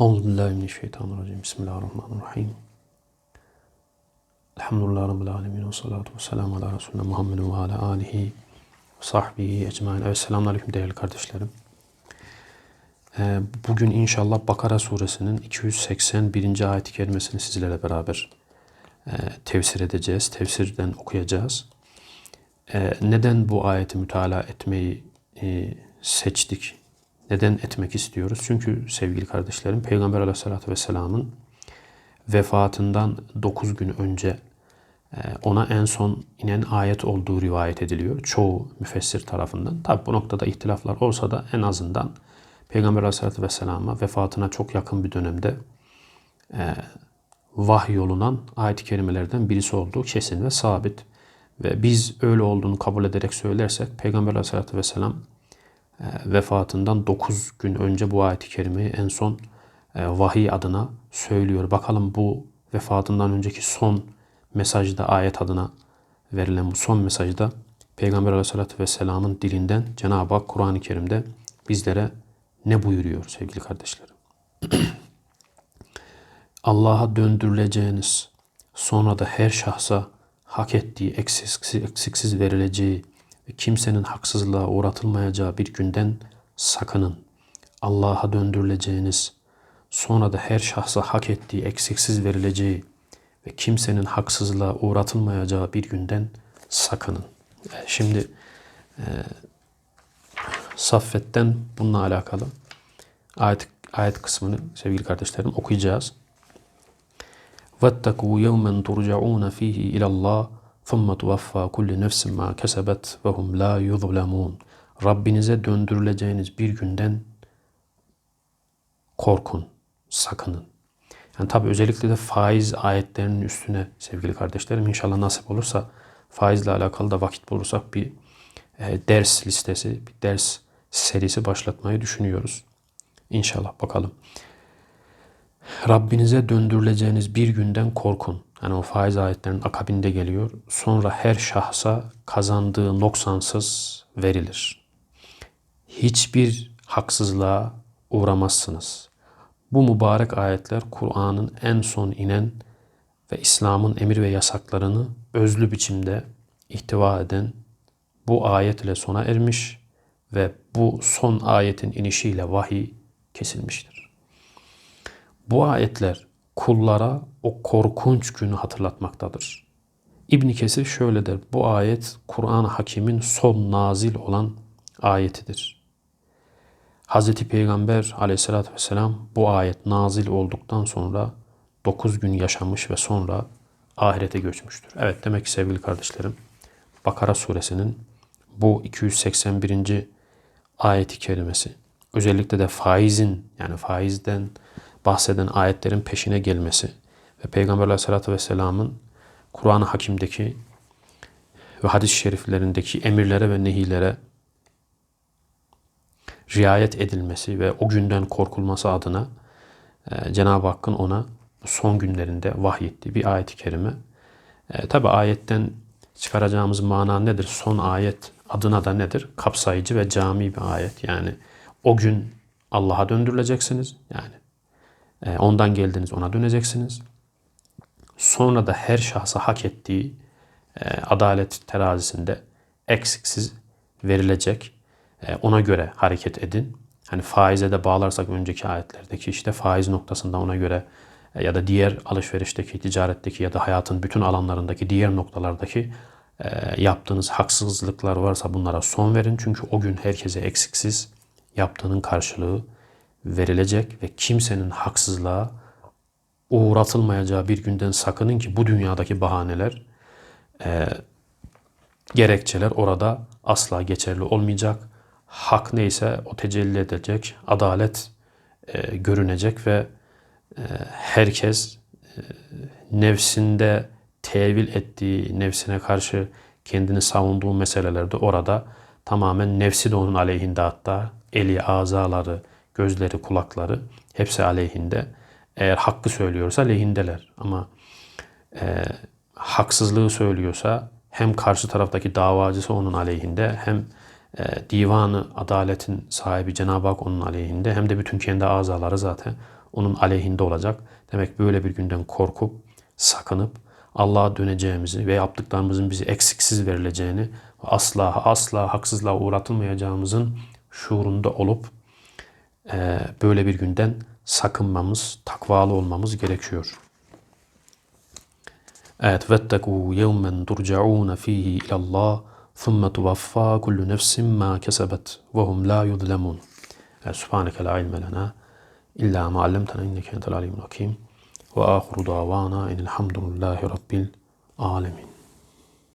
Euzubillahimineşşeytanirracim. Bismillahirrahmanirrahim. Elhamdülillahi Rabbil alemin. Ve salatu ve selamu ala Resulüne Muhammedin ve ala alihi ve sahbihi ecmain. Evet selamun aleyküm değerli kardeşlerim. Ee, Bugün inşallah Bakara suresinin 281. ayet-i kerimesini sizlerle beraber e, tefsir edeceğiz. Tefsirden okuyacağız. Ee, Neden bu ayeti mütalaa etmeyi e, seçtik? Neden etmek istiyoruz? Çünkü sevgili kardeşlerim Peygamber aleyhissalatü vesselamın vefatından 9 gün önce e, ona en son inen ayet olduğu rivayet ediliyor. Çoğu müfessir tarafından. Tabi bu noktada ihtilaflar olsa da en azından Peygamber aleyhissalatü vesselama vefatına çok yakın bir dönemde e, vahiy yolunan ayet-i kerimelerden birisi olduğu kesin ve sabit. Ve biz öyle olduğunu kabul ederek söylersek Peygamber aleyhissalatü vesselam vefatından 9 gün önce bu ayet-i kerimeyi en son e, vahiy adına söylüyor. Bakalım bu vefatından önceki son mesajda ayet adına verilen bu son mesajda Peygamber aleyhissalatü vesselamın dilinden Cenab-ı Hak Kur'an-ı Kerim'de bizlere ne buyuruyor sevgili kardeşlerim? Allah'a döndürüleceğiniz, sonra da her şahsa hak ettiği eksiksiz, eksiksiz verileceği ve kimsenin haksızlığa uğratılmayacağı bir günden sakının. Allah'a döndürüleceğiniz, sonra da her şahsa hak ettiği eksiksiz verileceği ve kimsenin haksızlığa uğratılmayacağı bir günden sakının. E, şimdi e, Saffet'ten bununla alakalı ayet, ayet kısmını sevgili kardeşlerim okuyacağız. وَاتَّقُوا يَوْمًا تُرْجَعُونَ ف۪يهِ اِلَى اللّٰهِ ثُمَّ تُوَفَّى كُلِّ نَفْسٍ مَا كَسَبَتْ وَهُمْ لَا يُظْلَمُونَ Rabbinize döndürüleceğiniz bir günden korkun, sakının. Yani tabi özellikle de faiz ayetlerinin üstüne sevgili kardeşlerim inşallah nasip olursa faizle alakalı da vakit bulursak bir e, ders listesi, bir ders serisi başlatmayı düşünüyoruz. İnşallah bakalım. Rabbinize döndürüleceğiniz bir günden korkun. Yani o faiz ayetlerinin akabinde geliyor. Sonra her şahsa kazandığı noksansız verilir. Hiçbir haksızlığa uğramazsınız. Bu mübarek ayetler Kur'an'ın en son inen ve İslam'ın emir ve yasaklarını özlü biçimde ihtiva eden bu ayet ile sona ermiş ve bu son ayetin inişiyle vahiy kesilmiştir. Bu ayetler kullara o korkunç günü hatırlatmaktadır. İbn Kesir şöyle der. Bu ayet Kur'an-ı Hakim'in son nazil olan ayetidir. Hz. Peygamber aleyhissalatü vesselam bu ayet nazil olduktan sonra 9 gün yaşamış ve sonra ahirete göçmüştür. Evet demek ki sevgili kardeşlerim Bakara suresinin bu 281. ayeti kerimesi özellikle de faizin yani faizden bahseden ayetlerin peşine gelmesi ve Peygamber aleyhissalatü vesselamın Kur'an-ı Hakim'deki ve hadis-i şeriflerindeki emirlere ve nehilere riayet edilmesi ve o günden korkulması adına e, Cenab-ı Hakk'ın ona son günlerinde vahyettiği bir ayet-i kerime. E, Tabi ayetten çıkaracağımız mana nedir? Son ayet adına da nedir? Kapsayıcı ve cami bir ayet. Yani o gün Allah'a döndürüleceksiniz. Yani ondan geldiniz ona döneceksiniz. Sonra da her şahsa hak ettiği e, adalet terazisinde eksiksiz verilecek. E, ona göre hareket edin. Hani faize de bağlarsak önceki ayetlerdeki işte faiz noktasında ona göre ya da diğer alışverişteki, ticaretteki ya da hayatın bütün alanlarındaki diğer noktalardaki yaptığınız haksızlıklar varsa bunlara son verin. Çünkü o gün herkese eksiksiz yaptığının karşılığı verilecek ve kimsenin haksızlığa uğratılmayacağı bir günden sakının ki bu dünyadaki bahaneler, e, gerekçeler orada asla geçerli olmayacak. Hak neyse o tecelli edecek, adalet e, görünecek ve e, herkes e, nefsinde tevil ettiği, nefsine karşı kendini savunduğu meselelerde orada tamamen nefsi de onun aleyhinde hatta eli, azaları, gözleri, kulakları hepsi aleyhinde. Eğer hakkı söylüyorsa lehindeler. Ama e, haksızlığı söylüyorsa hem karşı taraftaki davacısı onun aleyhinde hem e, divanı adaletin sahibi Cenab-ı Hak onun aleyhinde hem de bütün kendi azaları zaten onun aleyhinde olacak. Demek böyle bir günden korkup, sakınıp Allah'a döneceğimizi ve yaptıklarımızın bizi eksiksiz verileceğini ve asla asla haksızlığa uğratılmayacağımızın şuurunda olup böyle bir günden sakınmamız, takvalı olmamız gerekiyor. Evet, vettekû yevmen turcaûne fihi ilallah ثُمَّ تُوَفَّى كُلُّ نَفْسٍ مَا كَسَبَتْ وَهُمْ لَا يُظْلَمُونَ سبحانك لا علم لنا إلا ما علمتنا إنك أنت العليم الحكيم وآخر دعوانا إن الحمد لله رب العالمين